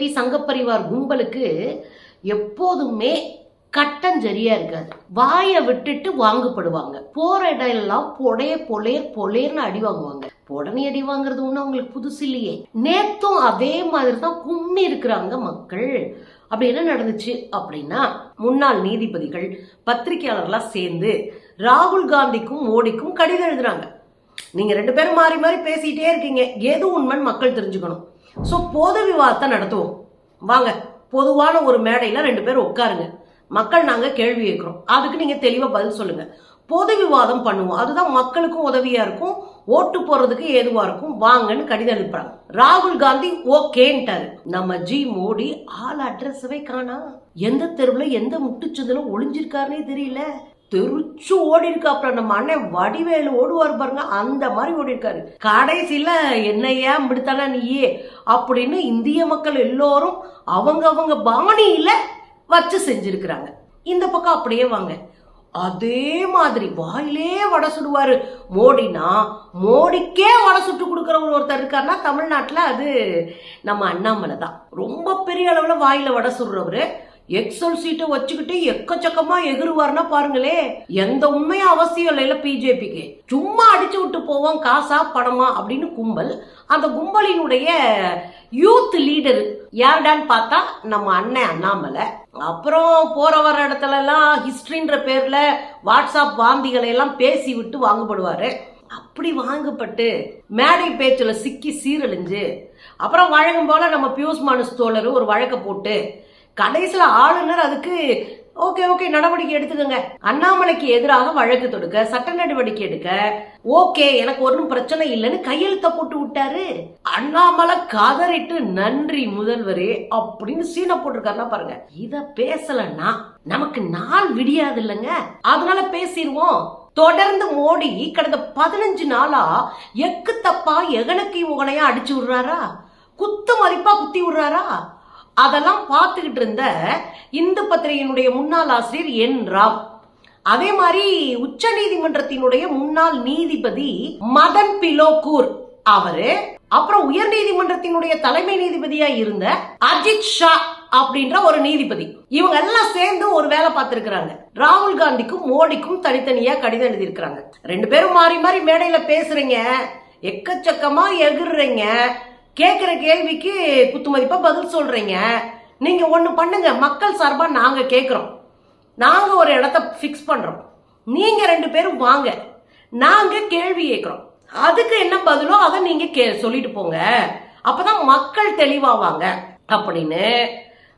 BJP சங்கப்பரிவார் கும்பலுக்கு எப்போதுமே கட்டஞ்சரியா இருக்காது. வாயை விட்டுட்டு வாங்கப்படுவாங்க. போற இடம் எல்லாம் பொடைய பொலேர் பொலேர்னு அடி வாங்குவாங்க. உடனே அடி வாங்குறது ஒன்றும் அவங்களுக்கு புதுசு இல்லையே. நேத்தும் அதே மாதிரி தான் கும்மி இருக்கிறாங்க மக்கள். அப்படி என்ன நடந்துச்சு அப்படின்னா முன்னாள் நீதிபதிகள் பத்திரிகையாளர்லாம் சேர்ந்து ராகுல் காந்திக்கும் மோடிக்கும் கடிதம் எழுதுறாங்க. நீங்க ரெண்டு பேரும் மாறி மாறி பேசிட்டே இருக்கீங்க. எது உண்மைன்னு மக்கள் தெரிஞ்சுக்கணும். ஸோ பொது விவாதத்தை நடத்துவோம். வாங்க பொதுவான ஒரு மேடையில் ரெண்டு பேரும் உட்காருங்க. மக்கள் நாங்கள் கேள்வி கேட்குறோம். அதுக்கு நீங்கள் தெளிவாக பதில் சொல்லுங்கள் பொது விவாதம் பண்ணுவோம். அதுதான் மக்களுக்கும் உதவியாக இருக்கும். ஓட்டு போகிறதுக்கு ஏதுவாக இருக்கும். வாங்கன்னு கடிதம் எழுப்புறாங்க ராகுல் காந்தி ஓகேன்ட்டாரு. நம்ம ஜி மோடி ஆள் அட்ரஸவே காணா எந்த தெருவில் எந்த முட்டுச்சதுல ஒளிஞ்சிருக்காருன்னே தெரியல. தெரிச்சு ஓடி நம்ம அண்ணன் வடிவேலு ஓடுவார் பாருங்க அந்த மாதிரி ஓடி இருக்காரு என்ன என்னையா இப்படித்தானே நீயே அப்படின்னு இந்திய மக்கள் எல்லோரும் அவங்க அவங்க பாணியில் வச்சு செஞ்சுருக்கிறாங்க. இந்த பக்கம் அப்படியே வாங்க. அதே மாதிரி வாயிலே வடை சுடுவார். மோடினா மோடிக்கே வடை சுட்டு கொடுக்குறவர் ஒருத்தர் இருக்காருன்னா தமிழ்நாட்டில் அது நம்ம அண்ணாமலை தான் ரொம்ப பெரிய அளவில் வாயில் வடை சுடுறவர். எக்ஸல் சீட்டை வச்சுக்கிட்டு எக்கச்சக்கமா எகிருவார்னா பாருங்களே எந்த உண்மையும் அவசியம் இல்லைல்ல பிஜேபிக்கு சும்மா அடிச்சு விட்டு போவோம் காசா படமா அப்படின்னு கும்பல். அந்த கும்பலினுடைய யூத் லீடர் யாருடான்னு பார்த்தா நம்ம அண்ணன் அண்ணாமலை. அப்புறம் போற வர இடத்துல எல்லாம் ஹிஸ்டரின்ற பேர்ல வாட்ஸ்அப் வாந்திகளை எல்லாம் பேசி விட்டு வாங்கப்படுவாரு. அப்படி வாங்கப்பட்டு மேடை பேச்சில் சிக்கி சீரழிஞ்சு அப்புறம் வழங்கும் போல நம்ம பியூஸ் மானுஸ் தோழர் ஒரு வழக்கை போட்டு கடைசியில் ஆளுநர் அதுக்கு ஓகே ஓகே நடவடிக்கை எடுத்துக்கோங்க. அண்ணாமலைக்கு எதிராக வழக்கு தொடுக்க சட்ட நடவடிக்கை எடுக்க ஓகே எனக்கு ஒன்றும் பிரச்சனை இல்லைன்னு கையெழுத்த போட்டு விட்டாரு. அண்ணாமலை கதறிட்டு நன்றி முதல்வரே அப்படின்னு சீனை போட்டிருக்காருன்னா பாருங்க. இத பேசலன்னா நமக்கு நாள் விடியாது இல்லைங்க. அதனால பேசிடுவோம். தொடர்ந்து மோடி கடந்த பதினஞ்சு நாளா எக்கு தப்பா எகனுக்கு உகனையா அடிச்சு விடுறாரா? குத்து மதிப்பா குத்தி விடுறாரா? அதெல்லாம் பார்த்துக்கிட்டு இருந்த இந்து பத்திரிகையினுடைய முன்னாள் ஆசிரியர் என் ராவ். அதே மாதிரி உச்ச நீதிமன்றத்தினுடைய முன்னாள் நீதிபதி மதன் பிலோகூர் அவரு அப்புறம் உயர் நீதிமன்றத்தினுடைய தலைமை நீதிபதியா இருந்த அஜித் ஷா அப்படின்ற ஒரு நீதிபதி. இவங்க எல்லாம் சேர்ந்து ஒரு வேலை பார்த்திருக்கிறாங்க. ராகுல் காந்திக்கும் மோடிக்கும் தனித்தனியா கடிதம் எழுதியிருக்கிறாங்க. ரெண்டு பேரும் மாறி மாறி மேடையில பேசுறீங்க. எக்கச்சக்கமா எகிறீங்க கேட்குற கேள்விக்கு குத்துமதிப்பாக பதில் சொல்கிறீங்க நீங்கள் ஒன்று பண்ணுங்க. மக்கள் சார்பாக நாங்கள் கேட்குறோம் நாங்கள் ஒரு இடத்த ஃபிக்ஸ் பண்ணுறோம் நீங்கள் ரெண்டு பேரும் வாங்க. நாங்கள் கேள்வி கேட்குறோம் அதுக்கு என்ன பதிலோ அதை நீங்கள் கே சொல்லிட்டு போங்க. அப்போதான் மக்கள் தெளிவாவாங்க. அப்படின்னு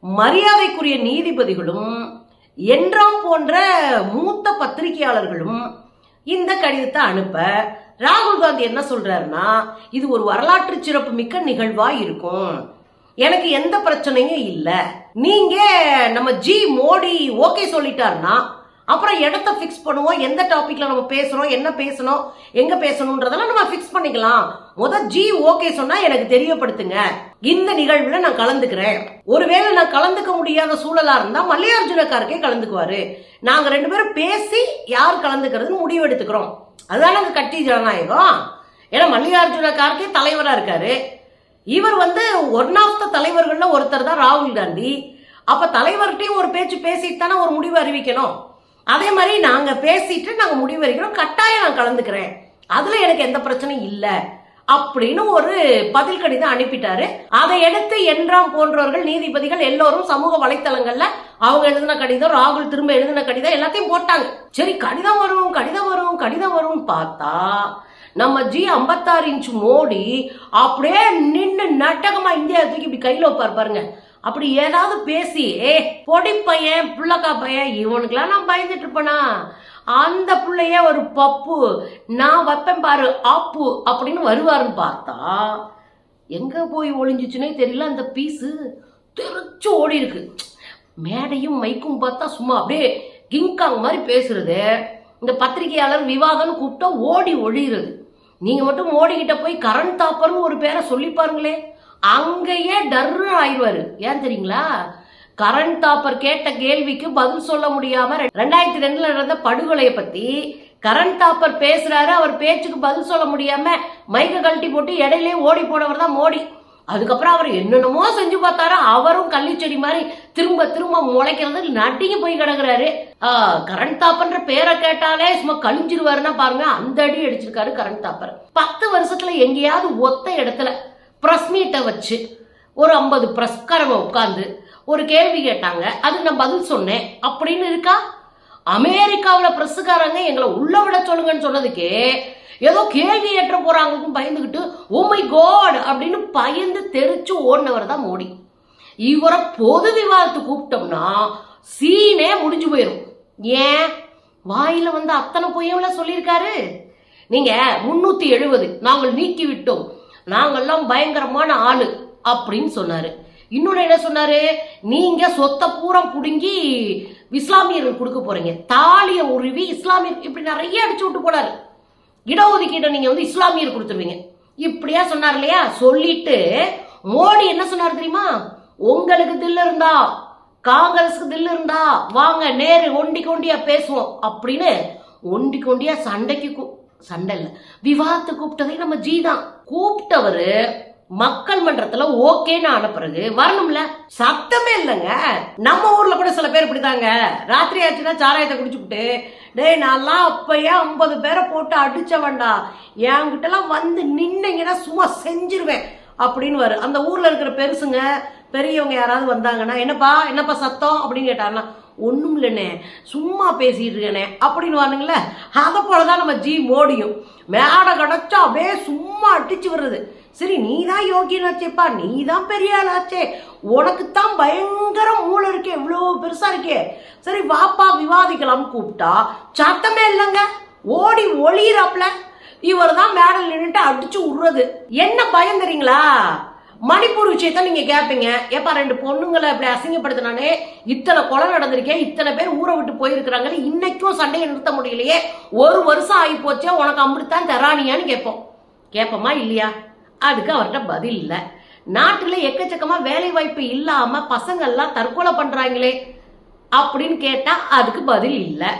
மரியாதைக்குரிய நீதிபதிகளும் என்றாம் போன்ற மூத்த பத்திரிகையாளர்களும் இந்த கடிதத்தை அனுப்ப ராகுல் காந்தி என்ன சொல்றாருன்னா இது ஒரு வரலாற்று சிறப்பு மிக்க நிகழ்வா இருக்கும். எனக்கு எந்த பிரச்சனையும் இல்லை. நீங்க நம்ம ஜி மோடி ஓகே சொல்லிட்டாருன்னா அப்புறம் இடத்த ஃபிக்ஸ் பண்ணுவோம். எந்த டாபிக்ல நம்ம பேசுறோம் என்ன பேசணும் எங்க பேசணும்ன்றதெல்லாம் நம்ம ஃபிக்ஸ் பண்ணிக்கலாம். முத ஜி ஓகே சொன்னா எனக்கு தெரியப்படுத்துங்க. இந்த நிகழ்வுல நான் கலந்துக்கிறேன். ஒருவேளை நான் கலந்துக்க முடியாத சூழலா இருந்தா மல்லிகார்ஜுன கலந்துக்குவாரு. நாங்க ரெண்டு பேரும் பேசி யார் கலந்துக்கிறதுன்னு முடிவு எடுத்துக்கிறோம். அதுதான் நாங்க கட்சி ஜனநாயகம்? ஏன்னா மல்லிகார்ஜுன தலைவரா இருக்காரு. இவர் வந்து ஒன் ஆஃப் த தலைவர்கள்ல ஒருத்தர் தான் ராகுல் காந்தி. அப்ப தலைவர்கிட்டையும் ஒரு பேச்சு பேசிட்டு தானே ஒரு முடிவு அறிவிக்கணும். அதே மாதிரி நாங்க பேசிட்டு நாங்க முடிவு அறிவிக்கிறோம் கட்டாயம் நான் கலந்துக்கிறேன். அதுல எனக்கு எந்த பிரச்சனையும் இல்லை. அப்படின்னு ஒரு பதில் கடிதம் அனுப்பிட்டாரு. அதை எடுத்து என்றாம் போன்றவர்கள் நீதிபதிகள் எல்லோரும் சமூக வலைத்தளங்கள்ல அவங்க எழுதின கடிதம் ராகுல் திரும்ப எழுதின கடிதம் எல்லாத்தையும் போட்டாங்க. சரி கடிதம் வரும் கடிதம் வரும் கடிதம் வரும் பார்த்தா நம்ம ஜி ஐம்பத்தாறு இன்ச் மோடி அப்படியே நின்று நட்டகமா இந்தியா தூக்கி இப்படி கையில வைப்பார் பாருங்க. அப்படி ஏதாவது பேசி ஏ பொடி பையன் புள்ளக்கா பையன் இவனுக்கெல்லாம் நான் பயந்துட்டு இருப்பேனா? அந்த பிள்ளைய ஒரு பப்பு நான் வைப்பேன் பாரு ஆப்பு அப்படின்னு வருவாருன்னு பார்த்தா எங்க போய் ஒளிஞ்சிச்சுனே தெரியல அந்த பீஸு தெரிச்சு ஓடி இருக்கு. மேடையும் மைக்கும் பார்த்தா சும்மா அப்படியே கிங்காங் மாதிரி பேசுறது. இந்த பத்திரிகையாளர் விவாகம்னு கூப்பிட்டா ஓடி ஒழிகிறது நீங்க மட்டும் ஓடிக்கிட்ட போய் கரண் தாப்பர்னு ஒரு பேரை சொல்லி பாருங்களே அங்கேயே டர்ரு ஆயிடுவாரு. ஏன் தெரியுங்களா? கரண் தாப்பர் கேட்ட கேள்விக்கு பதில் சொல்ல முடியாம ரெண்டாயிரத்தி ரெண்டுல நடந்த படுகொலையை பத்தி கரண் தாப்பர் பேசுறாரு அவர் பேச்சுக்கு பதில் சொல்ல முடியாம மைக்க கழட்டி போட்டு இடையிலே ஓடி போனவர் தான் மோடி. அதுக்கப்புறம் அவர் என்னென்னமோ செஞ்சு பார்த்தாரு. அவரும் கள்ளிச்செடி மாதிரி திரும்ப திரும்ப முளைக்கிறது நட்டிங்க போய் கிடக்குறாரு. கரண்ட் தாப்பன்ற பேரை கேட்டாலே சும்மா கழிஞ்சிருவாருன்னா பாருங்க அந்த அடி அடிச்சிருக்காரு கரண்ட் தாப்பர். பத்து வருஷத்துல எங்கேயாவது ஒத்த இடத்துல பிரஸ் மீட்டை வச்சு ஒரு ஐம்பது பிரஸ்காரங்க உட்காந்து ஒரு கேள்வி கேட்டாங்க. அதுக்கு நான் பதில் சொன்னேன். அப்படின்னு இருக்கா? அமெரிக்காவில் பிரஸ்ஸுக்காரங்க எங்களை உள்ள விட சொல்லுங்கன்னு சொன்னதுக்கே ஏதோ கேள்வி ஏற்ற போறாங்களுக்கும் பயந்துக்கிட்டு உமை மை காட்! அப்படின்னு பயந்து தெரிச்சு ஓடினவர் தான் மோடி. இவரை பொது விவாதத்து கூப்பிட்டோம்னா சீனே முடிஞ்சு போயிடும் ஏன்? வாயில வந்து அத்தனை பொய்யவுல சொல்லியிருக்காரு. நீங்க முன்னூத்தி எழுபது நாங்கள் நீக்கி விட்டோம் நாங்கள்லாம் பயங்கரமான ஆளு அப்படின்னு சொன்னாரு. இன்னொன்னு என்ன சொன்னாரு? நீங்க சொத்தை பூரா புடுங்கி இஸ்லாமியர்கள் கொடுக்க போறீங்க. தாலிய உருவி இஸ்லாமியர் இப்படி நிறைய அடிச்சு விட்டு போனாரு. இடஒதுக்கீட்டை நீங்க வந்து இஸ்லாமியர் கொடுத்துருவீங்க. இப்படியா சொன்னார் இல்லையா? சொல்லிட்டு மோடி என்ன சொன்னார் தெரியுமா? உங்களுக்கு தில்லு இருந்தா காங்கிரஸுக்கு தில்லு இருந்தா வாங்க நேரு ஒண்டி கொண்டியா பேசுவோம் அப்படின்னு ஒண்டி கொண்டியா சண்டைக்கு சண்டை இல்லை. விவாதத்தை கூப்பிட்டதே நம்ம ஜி தான். கூப்பிட்டவரு மக்கள் மன்றத்துல ஓகேன்னு ஆன பிறகு வரணும்ல? சத்தமே இல்லைங்க. நம்ம ஊர்ல கூட சில பேர் இப்படிதாங்க. ராத்திரி ஆச்சுன்னா சாராயத்தை குடிச்சுக்கிட்டு டேய் நான்லாம் அப்பயே ஐம்பது பேரை போட்டு அடிச்சவன்டா. என்கிட்டலாம் வந்து நின்னீங்கன்னா சும்மா செஞ்சிருவேன். அப்படின்னு வரு. அந்த ஊர்ல இருக்கிற பெருசுங்க பெரியவங்க யாராவது வந்தாங்கன்னா என்னப்பா என்னப்பா சத்தம்? அப்படின்னு கேட்டாருன்னா ஒன்றும் இல்லைண்ணே சும்மா பேசிகிட்டு இருக்கேனே அப்படின்னு வானுங்களே அதை போலதான் நம்ம ஜி மோடியும் மேடை கிடச்சா அப்படியே சும்மா அடிச்சு வர்றது சரி நீ தான் யோகியனாச்சேப்பா நீ தான் பெரிய ஆளாச்சே. உனக்கு தான் பயங்கர மூளை இருக்கே இவ்வளோ பெருசாக இருக்கே. சரி வாப்பா விவாதிக்கலாம்னு கூப்பிட்டா சத்தமே இல்லைங்க. ஓடி ஒளியிறாப்புல. இவர் தான் மேடல் நின்றுட்டு அடிச்சு விடுறது. என்ன பயம் தெரியுங்களா? மணிப்பூர் விஷயத்த நீங்க கேட்பீங்க ஏப்பா ரெண்டு பொண்ணுங்களை அப்படி அசிங்கப்படுத்தினானே இத்தனை கொலை நடந்திருக்கே இத்தனை பேர் ஊரை விட்டு போயிருக்கிறாங்கன்னு இன்னைக்கும் சண்டையை நிறுத்த முடியலையே. ஒரு வருஷம் ஆகி போச்சே உனக்கு அமிர்தான் தரானியான்னு கேட்போம் கேட்போமா இல்லையா? அதுக்கு அவர்கிட்ட பதில் இல்லை. நாட்டில் எக்கச்சக்கமாக வேலை வாய்ப்பு இல்லாமல் பசங்கள்லாம் தற்கொலை பண்ணுறாங்களே அப்படின்னு கேட்டால் அதுக்கு பதில் இல்லை.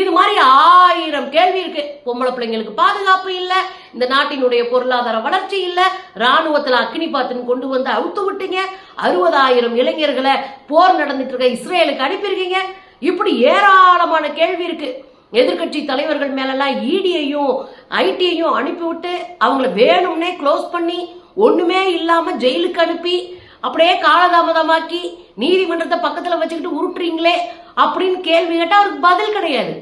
இது மாதிரி ஆயிரம் கேள்வி இருக்கு. பொம்பளை பிள்ளைங்களுக்கு பாதுகாப்பு இல்லை இந்த நாட்டினுடைய பொருளாதார வளர்ச்சி இல்லை ராணுவத்துல அக்னி பாத்துன்னு கொண்டு வந்து அவுத்து விட்டீங்க. அறுபதாயிரம் இளைஞர்களை போர் நடந்துட்டு இருக்க இஸ்ரேலுக்கு அனுப்பியிருக்கீங்க. இப்படி ஏராளமான கேள்வி இருக்கு. எதிர்க்கட்சி தலைவர்கள் மேலெல்லாம் இடியையும் ஐடியையும் அனுப்பிவிட்டு அவங்கள வேணும்னே க்ளோஸ் பண்ணி ஒண்ணுமே இல்லாம ஜெயிலுக்கு அனுப்பி அப்படியே காலதாமதமாக்கி நீதிமன்றத்தை பக்கத்தில் வச்சுக்கிட்டு உருட்டுறீங்களே அப்படின்னு கேள்வி கேட்டால் அவருக்கு பதில் கிடையாது.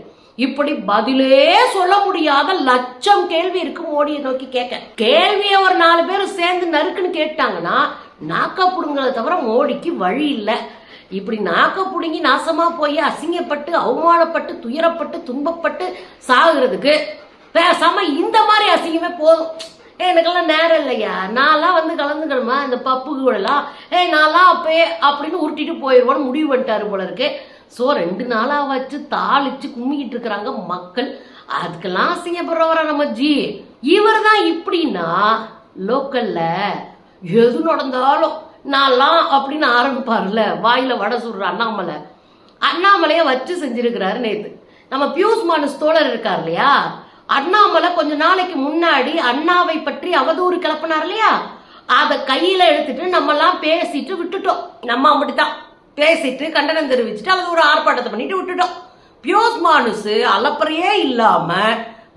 இப்படி பதிலே சொல்ல முடியாத லட்சம் கேள்வி இருக்கு மோடியை நோக்கி கேட்க. கேள்வியை ஒரு நாலு பேர் சேர்ந்து நறுக்குன்னு கேட்டாங்கன்னா நாக்கா புடுங்கிறத தவிர மோடிக்கு வழி இல்லை. இப்படி நாக்க புடுங்கி நாசமா போய் அசிங்கப்பட்டு அவமானப்பட்டு துயரப்பட்டு துன்பப்பட்டு சாகுறதுக்கு பேசாம இந்த மாதிரி அசிங்கமே போதும். ஏ எனக்கெல்லாம் நேரம் இல்லையா? நான்லாம் வந்து கலந்துக்கணுமா? இந்த பப்பு கூடலாம். ஏய் நான்லாம் அப்பயே அப்படின்னு உருட்டிட்டு போயிடுவோன்னு முடிவு பண்ணிட்டாரு போல இருக்கு. ஸோ ரெண்டு நாளாக வச்சு தாளிச்சு கும்மிக்கிட்டு இருக்கிறாங்க மக்கள். அதுக்கெல்லாம் அசிங்கப்படுறவரா நம்ம ஜி. இவர் தான் இப்படின்னா லோக்கல்ல எது நடந்தாலும் நான்லாம் அப்படின்னு ஆரம்பிப்பார்ல. வாயில வடை சுடுற அண்ணாமலை. அண்ணாமலையை வச்சு செஞ்சிருக்கிறாரு நேத்து. நம்ம பியூஸ் மானுஸ் தோழர் இருக்கார் இல்லையா? அண்ணாமலை கொஞ்ச நாளைக்கு முன்னாடி அண்ணாவை பற்றி அவதூறு கிளப்பினார் இல்லையா? அதை கையில எடுத்துட்டு நம்ம எல்லாம் பேசிட்டு விட்டுட்டோம். நம்ம அப்படித்தான் பேசிட்டு கண்டனம் தெரிவிச்சுட்டு அல்லது ஒரு ஆர்ப்பாட்டத்தை பண்ணிட்டு விட்டுட்டோம். பியூஸ் மானுசு அலப்பறையே இல்லாம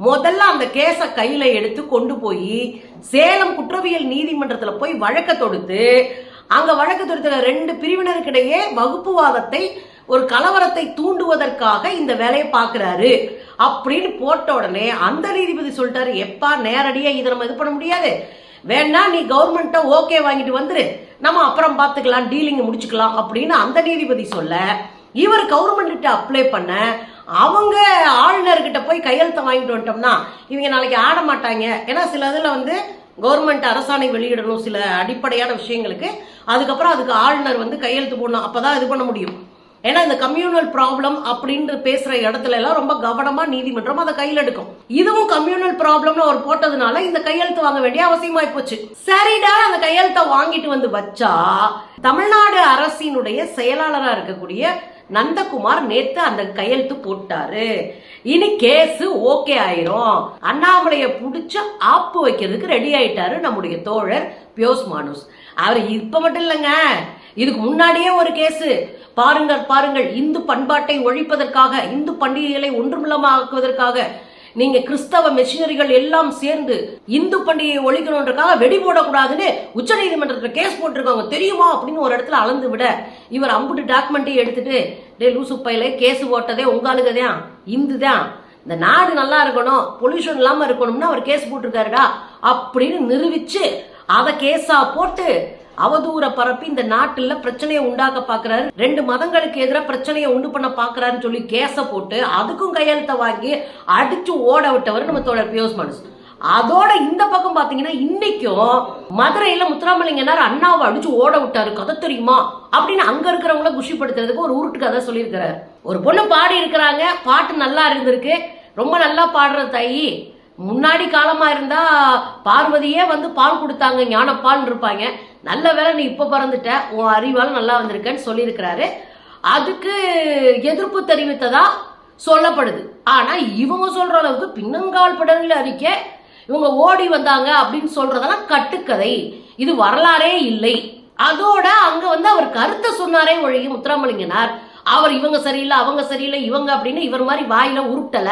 முதல்ல அந்த கேஸை கையில எடுத்து கொண்டு போய் சேலம் குற்றவியல் நீதிமன்றத்துல போய் வழக்க தொடுத்து அங்க வழக்கு தொடுத்த ரெண்டு பிரிவினருக்கிடையே வகுப்புவாதத்தை ஒரு கலவரத்தை தூண்டுவதற்காக இந்த வேலையை பார்க்குறாரு அப்படின்னு போட்ட உடனே அந்த நீதிபதி சொல்லிட்டாரு எப்பா நேரடியாக இதை நம்ம இது பண்ண முடியாது. வேணா நீ கவர்மெண்ட்டை ஓகே வாங்கிட்டு வந்துரு. நம்ம அப்புறம் பார்த்துக்கலாம் டீலிங் முடிச்சுக்கலாம் அப்படின்னு அந்த நீதிபதி சொல்ல இவர் கவர்மெண்ட்டு அப்ளை பண்ண அவங்க ஆளுநர்கிட்ட போய் கையெழுத்தை வாங்கிட்டு வந்துட்டோம்னா இவங்க நாளைக்கு ஆட மாட்டாங்க. ஏன்னா சில இதில் வந்து கவர்மெண்ட் அரசாணை வெளியிடணும் சில அடிப்படையான விஷயங்களுக்கு. அதுக்கப்புறம் அதுக்கு ஆளுநர் வந்து கையெழுத்து போடணும். அப்பதான் இது பண்ண முடியும். ஏன்னா இந்த கம்யூனல் ப்ராப்ளம் அப்படின்னு பேசுற இடத்துல எல்லாம் ரொம்ப கவனமா நீதிமன்றம் அதை கையில் எடுக்கும். இதுவும் கம்யூனல் ப்ராப்ளம்னு அவர் போட்டதுனால இந்த கையெழுத்து வாங்க வேண்டிய அவசியமாய் போச்சு. சரிடா அந்த கையெழுத்தை வாங்கிட்டு வந்து வச்சா தமிழ்நாடு அரசினுடைய செயலாளராக இருக்கக்கூடிய நந்தகுமார் நேத்து அந்த கையெழுத்து போட்டாரு. இனி கேஸ் ஓகே ஆயிரும். அண்ணாமலைய பிடிச்சி ஆப்பு வைக்கிறதுக்கு ரெடி ஆயிட்டாரு நம்முடைய தோழர் பியோஸ் மானுஸ். அவர் இப்ப மட்டும் இல்லைங்க. இதுக்கு முன்னாடியே ஒரு கேஸு. பாருங்கள் பாருங்கள் இந்து பண்பாட்டை ஒழிப்பதற்காக இந்து பண்டிகைகளை ஒன்றுமில்லமாக்குவதற்காக நீங்க கிறிஸ்தவ மிஷினரிகள் எல்லாம் சேர்ந்து இந்து பண்டிகையை ஒழிக்கணுன்றக்காக வெடி போடக்கூடாதுன்னு உச்ச நீதிமன்றத்தில் கேஸ் போட்டிருக்காங்க. தெரியுமா? அப்படின்னு ஒரு இடத்துல அளந்து விட. இவர் அம்புட்டு டாக்குமெண்ட்டையும் எடுத்துட்டு டே லூசு பையில கேஸ் போட்டதே உங்களுக்கு தான் இந்து தான். இந்த நாடு நல்லா இருக்கணும் பொல்யூஷன் இல்லாம இருக்கணும்னு அவர் கேஸ் போட்டிருக்காருடா. அப்படின்னு நிரூபிச்சு அதை கேஸா போட்டு அவதூற பரப்பி இந்த நாட்டில் பிரச்சனையை உண்டாக்க பாக்குறாரு. ரெண்டு மதங்களுக்கு எதிராக பிரச்சனையை உண்டு பண்ண பாக்குறாருன்னு சொல்லி கேஸை போட்டு அதுக்கும் கையெழுத்த வாங்கி அடிச்சு ஓட விட்டவர் நம்ம தோழர் பியோஸ் மனுஷ் அதோட இந்த பக்கம் பாத்தீங்கன்னா இன்னைக்கும் மதுரையில முத்துராமலிங்கனார் அண்ணாவை அடிச்சு ஓட விட்டாரு. கதை தெரியுமா? அப்படின்னு அங்க இருக்கிறவங்கள குஷிப்படுத்துறதுக்கு ஒரு உருட்டு கதை சொல்லியிருக்கிறாரு. ஒரு பொண்ணு பாடி இருக்கிறாங்க பாட்டு நல்லா இருந்திருக்கு. ரொம்ப நல்லா பாடுற தாயி. முன்னாடி காலமாக இருந்தா பார்வதியே வந்து பால் கொடுத்தாங்க ஞானப்பால்னு இருப்பாங்க. நல்ல வேலை நீ இப்போ பிறந்துட்ட உன் அறிவால் நல்லா வந்திருக்கன்னு சொல்லியிருக்கிறாரு. அதுக்கு எதிர்ப்பு தெரிவித்ததா சொல்லப்படுது. ஆனால் இவங்க சொல்கிற அளவுக்கு பின்னங்கால் படங்கள் அறிக்கை இவங்க ஓடி வந்தாங்க அப்படின்னு சொல்றதெல்லாம் கட்டுக்கதை. இது வரலாறே இல்லை. அதோட அங்க வந்து அவர் கருத்தை சொன்னாரே ஒழிய முத்துராமலிங்கனார். அவர் இவங்க சரியில்லை அவங்க சரியில்லை இவங்க அப்படின்னு இவர் மாதிரி வாயில உருட்டல.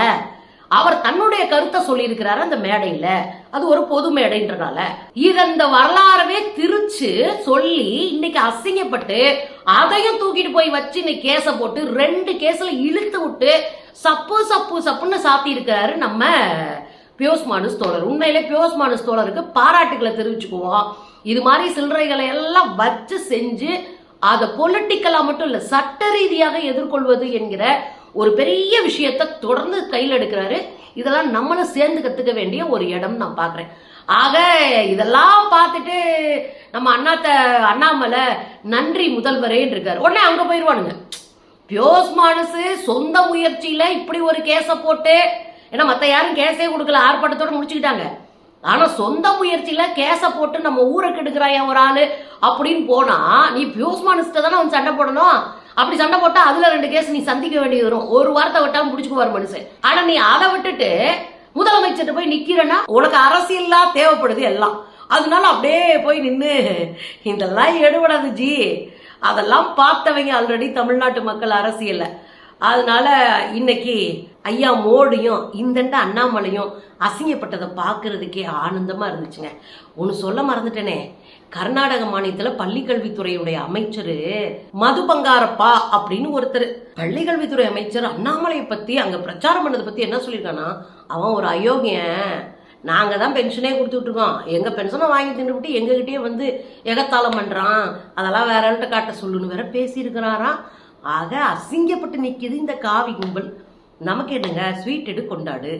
அவர் தன்னுடைய கருத்தை சொல்லியிருக்கிறாரு அந்த மேடையில. அது ஒரு பொது மேடைன்றனால. இது அந்த வரலாறவே திரிச்சு சொல்லி இன்னைக்கு அசிங்கப்பட்டு அதையும் தூக்கிட்டு போய் வச்சு இன்னைக்கு கேஸ போட்டு ரெண்டு கேஸ்ல இழுத்து விட்டு சப்பு சப்பு சப்புன்னு சாத்தி இருக்கிறாரு நம்ம பியோஸ் மானுஸ் தோழர். உண்மையிலே பியோஸ் மானுஸ் தோழருக்கு பாராட்டுகளை தெரிவிச்சுக்குவோம். இது மாதிரி சில்லறைகளை எல்லாம் வச்சு செஞ்சு அதை பொலிட்டிக்கலா மட்டும் இல்ல சட்ட ரீதியாக எதிர்கொள்வது என்கிற ஒரு பெரிய விஷயத்த தொடர்ந்து கையில் எடுக்கிறாரு. இதெல்லாம் நம்மளும் சேர்ந்து கற்றுக்க வேண்டிய ஒரு இடம் நான் பார்க்குறேன் ஆக இதெல்லாம் பார்த்துட்டு நம்ம அண்ணாத்த அண்ணாமலை நன்றி முதல்வரேன்னு இருக்காரு. உடனே அங்கே போயிடுவானுங்க பியோஸ் மானசு சொந்த முயற்சியில் இப்படி ஒரு கேஸை போட்டு ஏன்னா மற்ற யாரும் கேஸே கொடுக்கல ஆர்ப்பாட்டத்தோடு முடிச்சுக்கிட்டாங்க. ஆனால் சொந்த முயற்சியில் கேஸை போட்டு நம்ம ஊரை கெடுக்கிறாயா ஒரு ஆள் அப்படின்னு போனால் நீ பியூஸ் மானிஸ்ட தானே வந்து சண்டை போடணும்? அப்படி சண்டை போட்டா அதுல ரெண்டு கேஸ் நீ சந்திக்க வேண்டியது வரும். ஒரு வார்த்தை விட்டாம முடிச்சுக்குவார் மனுஷன். ஆனா நீ அதை விட்டுட்டு முதலமைச்சர்கிட்ட போய் நிக்கிறேன்னா உனக்கு அரசியல்லாம் தேவைப்படுது எல்லாம். அதனால அப்படியே போய் நின்று இதெல்லாம் எடுபடாது ஜி. அதெல்லாம் பார்த்தவங்க ஆல்ரெடி தமிழ்நாட்டு மக்கள் அரசியல்ல. அதனால இன்னைக்கு ஐயா மோடியும் இந்தண்ட அண்ணாமலையும் அசிங்கப்பட்டதை பார்க்கறதுக்கே ஆனந்தமா இருந்துச்சுங்க. ஒன்று சொல்ல மறந்துட்டேனே. கர்நாடக மாநிலத்தில் பள்ளிக்கல்வித்துறையுடைய அமைச்சர் மது பங்காரப்பா அப்படின்னு ஒருத்தர். பள்ளிக்கல்வித்துறை அமைச்சர் அண்ணாமலையை பத்தி அங்க பிரச்சாரம் பண்ணதை பத்தி என்ன சொல்லியிருக்கானா அவன் ஒரு அயோக்கியன். நாங்கள் தான் பென்ஷனே கொடுத்துட்ருக்கோம். எங்கள் பென்ஷனை வாங்கி தின்னுபிட்டு எங்ககிட்டயே வந்து எகத்தாளம் பண்ணுறான் அதெல்லாம் வேற ஆள்கிட்ட காட்ட சொல்லுன்னு வேற பேசியிருக்கிறாராம் ஆக அசிங்கப்பட்டு நிற்கிது இந்த காவி கும்பல். நமக்கு என்னங்க? ஸ்வீட் எடு கொண்டாடு.